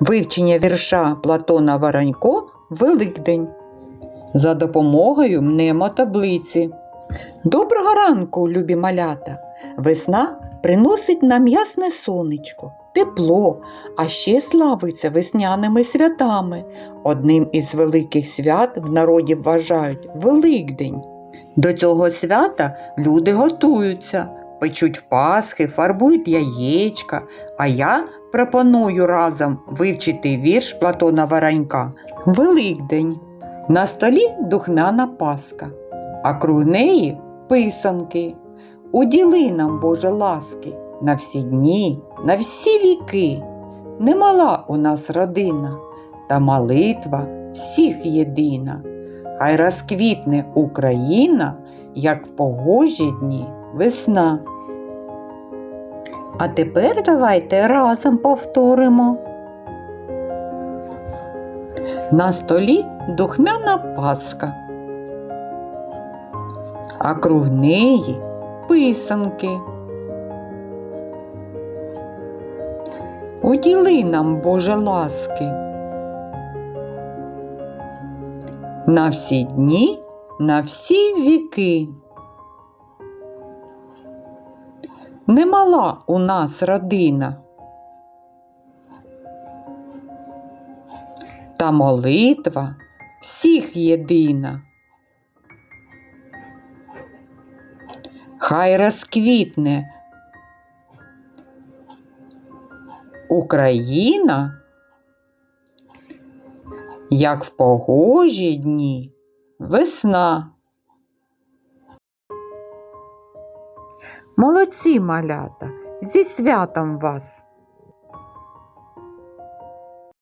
Вивчення вірша Платона Воронько Великдень. За допомогою мнемотаблиці. Доброго ранку, любі малята! Весна приносить нам ясне сонечко, тепло, а ще славиться весняними святами. Одним із великих свят в народі вважають Великдень. До цього свята люди готуються, печуть пасхи, фарбують яєчка, а я пропоную разом вивчити вірш Платона Воронька Великдень. На столі духмяна паска, а круг неї писанки. Уділи нам, Боже ласки, на всі дні, на всі віки. Немала у нас родина, та молитва всіх єдина. Хай розквітне Україна, як в погожі дні весна. А тепер давайте разом повторимо. На столі духмяна паска, а круг неї писанки. Уділи нам, Боже ласки. На всі дні, на всі віки. Немала у нас родина. Та молитва всіх єдина. Хай розквітне Україна, як в погожі дні весна. Молодці малята, зі святом вас!